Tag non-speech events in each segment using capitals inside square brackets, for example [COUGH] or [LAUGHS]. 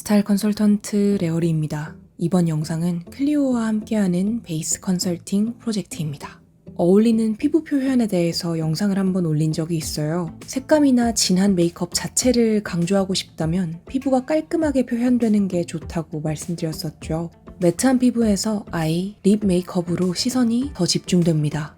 스타일 컨설턴트 레오리입니다. 이번 영상은 클리오와 함께하는 베이스 컨설팅 프로젝트입니다. 어울리는 피부 표현에 대해서 영상을 한번 올린 적이 있어요. 색감이나 진한 메이크업 자체를 강조하고 싶다면 피부가 깔끔하게 표현되는 게 좋다고 말씀드렸었죠. 매트한 피부에서 아이, 립 메이크업으로 시선이 더 집중됩니다.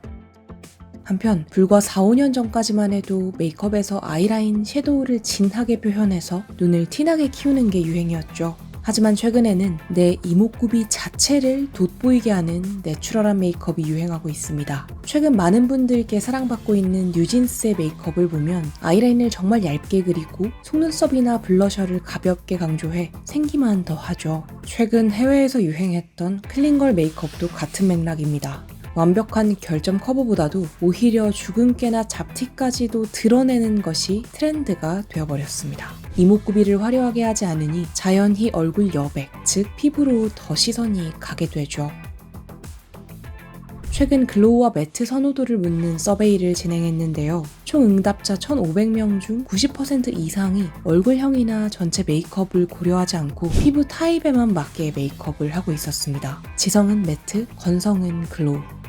한편 불과 4, 5년 전까지만 해도 메이크업에서 아이라인, 섀도우를 진하게 표현해서 눈을 티나게 키우는 게 유행이었죠. 하지만 최근에는 내 이목구비 자체를 돋보이게 하는 내추럴한 메이크업이 유행하고 있습니다. 최근 많은 분들께 사랑받고 있는 뉴진스의 메이크업을 보면 아이라인을 정말 얇게 그리고 속눈썹이나 블러셔를 가볍게 강조해 생기만 더 하죠. 최근 해외에서 유행했던 클린걸 메이크업도 같은 맥락입니다. 완벽한 결점 커브보다도 오히려 주근깨나 잡티까지도 드러내는 것이 트렌드가 되어버렸습니다. 이목구비를 화려하게 하지 않으니 자연히 얼굴 여백, 즉 피부로 더 시선이 가게 되죠. 최근 글로우와 매트 선호도를 묻는 서베이를 진행했는데요. 총 응답자 1,500명 중 90% 이상이 얼굴형이나 전체 메이크업을 고려하지 않고 피부 타입에만 맞게 메이크업을 하고 있었습니다. 지성은 매트, 건성은 글로우.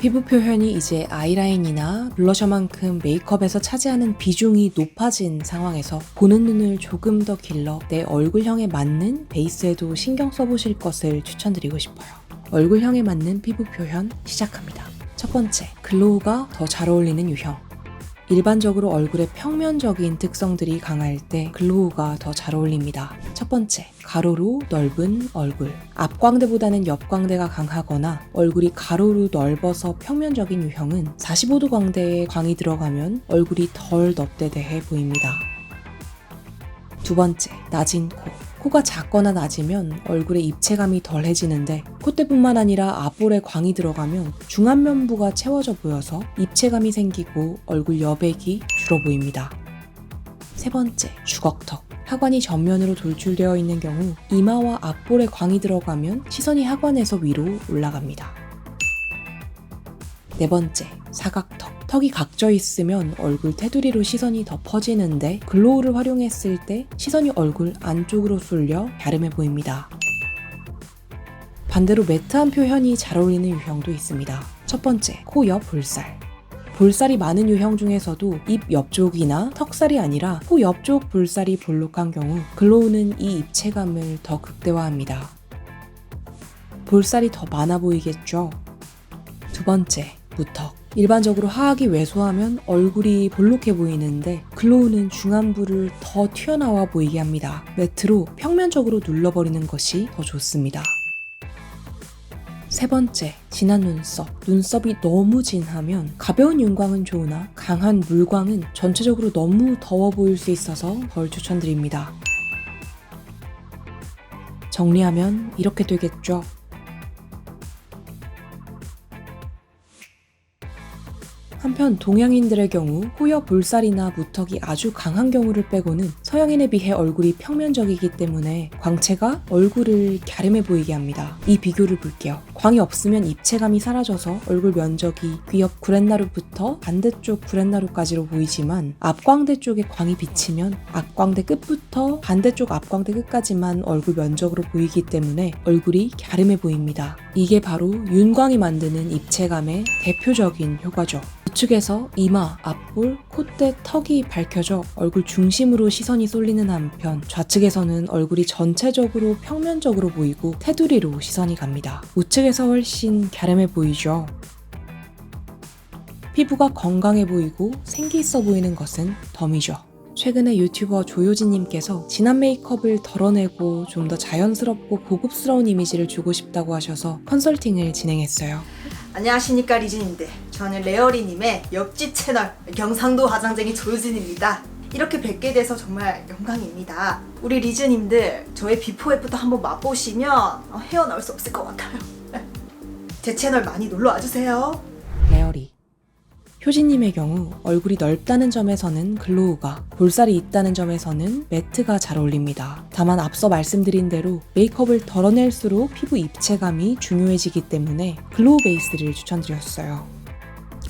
피부 표현이 이제 아이라인이나 블러셔만큼 메이크업에서 차지하는 비중이 높아진 상황에서 보는 눈을 조금 더 길러 내 얼굴형에 맞는 베이스에도 신경 써보실 것을 추천드리고 싶어요. 얼굴형에 맞는 피부 표현 시작합니다. 첫 번째, 글로우가 더 잘 어울리는 유형. 일반적으로 얼굴의 평면적인 특성들이 강할 때 글로우가 더 잘 어울립니다. 첫 번째, 가로로 넓은 얼굴. 앞광대보다는 옆광대가 강하거나 얼굴이 가로로 넓어서 평면적인 유형은 45도 광대에 광이 들어가면 얼굴이 덜 넙대대해 보입니다. 두 번째, 낮은 코. 코가 작거나 낮으면 얼굴의 입체감이 덜해지는데 콧대뿐만 아니라 앞볼에 광이 들어가면 중안면부가 채워져 보여서 입체감이 생기고 얼굴 여백이 줄어 보입니다. 세 번째, 주걱턱. 하관이 전면으로 돌출되어 있는 경우 이마와 앞볼에 광이 들어가면 시선이 하관에서 위로 올라갑니다. 네 번째, 사각턱. 턱이 각져 있으면 얼굴 테두리로 시선이 더 퍼지는데 글로우를 활용했을 때 시선이 얼굴 안쪽으로 쏠려 갸름해 보입니다. 반대로 매트한 표현이 잘 어울리는 유형도 있습니다. 첫 번째, 코 옆 볼살. 볼살이 많은 유형 중에서도 입 옆쪽이나 턱살이 아니라 코 옆쪽 볼살이 볼록한 경우 글로우는 이 입체감을 더 극대화합니다. 볼살이 더 많아 보이겠죠? 두 번째, 무턱. 일반적으로 하악이 왜소하면 얼굴이 볼록해 보이는데 글로우는 중안부를 더 튀어나와 보이게 합니다. 매트로 평면적으로 눌러버리는 것이 더 좋습니다. 세 번째, 진한 눈썹. 눈썹이 너무 진하면 가벼운 윤광은 좋으나 강한 물광은 전체적으로 너무 더워 보일 수 있어서 덜 추천드립니다. 정리하면 이렇게 되겠죠. 한편 동양인들의 경우 호여 볼살이나 무턱이 아주 강한 경우를 빼고는 서양인에 비해 얼굴이 평면적이기 때문에 광채가 얼굴을 갸름해 보이게 합니다. 이 비교를 볼게요. 광이 없으면 입체감이 사라져서 얼굴 면적이 귀옆 구렛나루부터 반대쪽 구렛나루까지로 보이지만 앞광대 쪽에 광이 비치면 앞광대 끝부터 반대쪽 앞광대 끝까지만 얼굴 면적으로 보이기 때문에 얼굴이 갸름해 보입니다. 이게 바로 윤광이 만드는 입체감의 대표적인 효과죠. 우측에서 이마, 앞볼, 콧대, 턱이 밝혀져 얼굴 중심으로 시선이 쏠리는 한편 좌측에서는 얼굴이 전체적으로 평면적으로 보이고 테두리로 시선이 갑니다. 우측에서 훨씬 갸름해 보이죠? 피부가 건강해 보이고 생기 있어 보이는 것은 덤이죠. 최근에 유튜버 조효진님께서 진한 메이크업을 덜어내고 좀 더 자연스럽고 고급스러운 이미지를 주고 싶다고 하셔서 컨설팅을 진행했어요. 안녕하십니까 리진인데. 저는 레어리님의 옆집 채널 경상도 화장쟁이 조유진입니다. 이렇게 뵙게 돼서 정말 영광입니다. 우리 리즈님들 저의 비포 애프터 한번 맛보시면 어, 헤어나올 수 없을 것 같아요. [LAUGHS] 제 채널 많이 놀러 와주세요. 레어리 효진님의 경우 얼굴이 넓다는 점에서는 글로우가, 볼살이 있다는 점에서는 매트가 잘 어울립니다. 다만 앞서 말씀드린 대로 메이크업을 덜어낼수록 피부 입체감이 중요해지기 때문에 글로우 베이스를 추천드렸어요.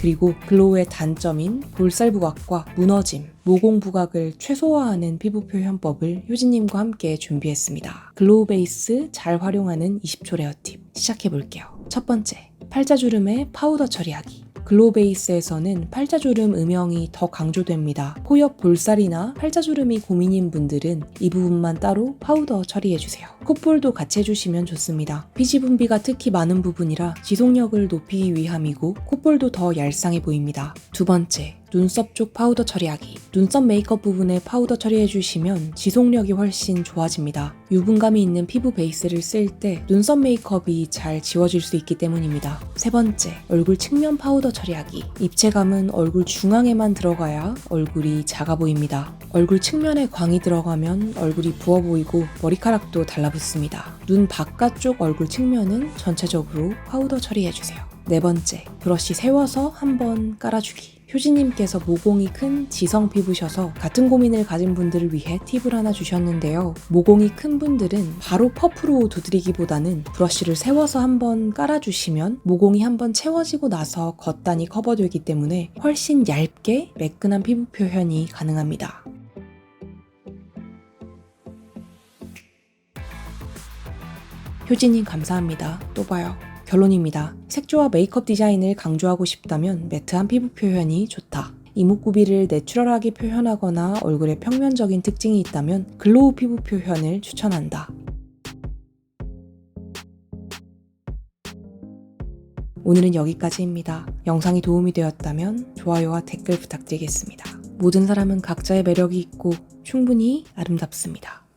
그리고 글로우의 단점인 볼살 부각과 무너짐, 모공 부각을 최소화하는 피부 표현법을 효진님과 함께 준비했습니다. 글로우 베이스 잘 활용하는 20초 레어 팁 시작해 볼게요. 첫 번째, 팔자주름에 파우더 처리하기. 글로우 베이스에서는 팔자주름 음영이 더 강조됩니다. 코옆 볼살이나 팔자주름이 고민인 분들은 이 부분만 따로 파우더 처리해주세요. 콧볼도 같이 해주시면 좋습니다. 피지 분비가 특히 많은 부분이라 지속력을 높이기 위함이고 콧볼도 더 얄쌍해 보입니다. 두 번째, 눈썹 쪽 파우더 처리하기. 눈썹 메이크업 부분에 파우더 처리해주시면 지속력이 훨씬 좋아집니다. 유분감이 있는 피부 베이스를 쓸 때 눈썹 메이크업이 잘 지워질 수 있기 때문입니다. 세 번째, 얼굴 측면 파우더 처리하기. 입체감은 얼굴 중앙에만 들어가야 얼굴이 작아 보입니다. 얼굴 측면에 광이 들어가면 얼굴이 부어 보이고 머리카락도 달라붙습니다. 눈 바깥쪽 얼굴 측면은 전체적으로 파우더 처리해주세요. 네 번째, 브러쉬 세워서 한번 깔아주기. 효진님께서 모공이 큰 지성 피부셔서 같은 고민을 가진 분들을 위해 팁을 하나 주셨는데요. 모공이 큰 분들은 바로 퍼프로 두드리기보다는 브러쉬를 세워서 한번 깔아주시면 모공이 한번 채워지고 나서 겉단이 커버되기 때문에 훨씬 얇게 매끈한 피부 표현이 가능합니다. 효진님 감사합니다. 또 봐요. 결론입니다. 색조와 메이크업 디자인을 강조하고 싶다면 매트한 피부 표현이 좋다. 이목구비를 내추럴하게 표현하거나 얼굴에 평면적인 특징이 있다면 글로우 피부 표현을 추천한다. 오늘은 여기까지입니다. 영상이 도움이 되었다면 좋아요와 댓글 부탁드리겠습니다. 모든 사람은 각자의 매력이 있고 충분히 아름답습니다.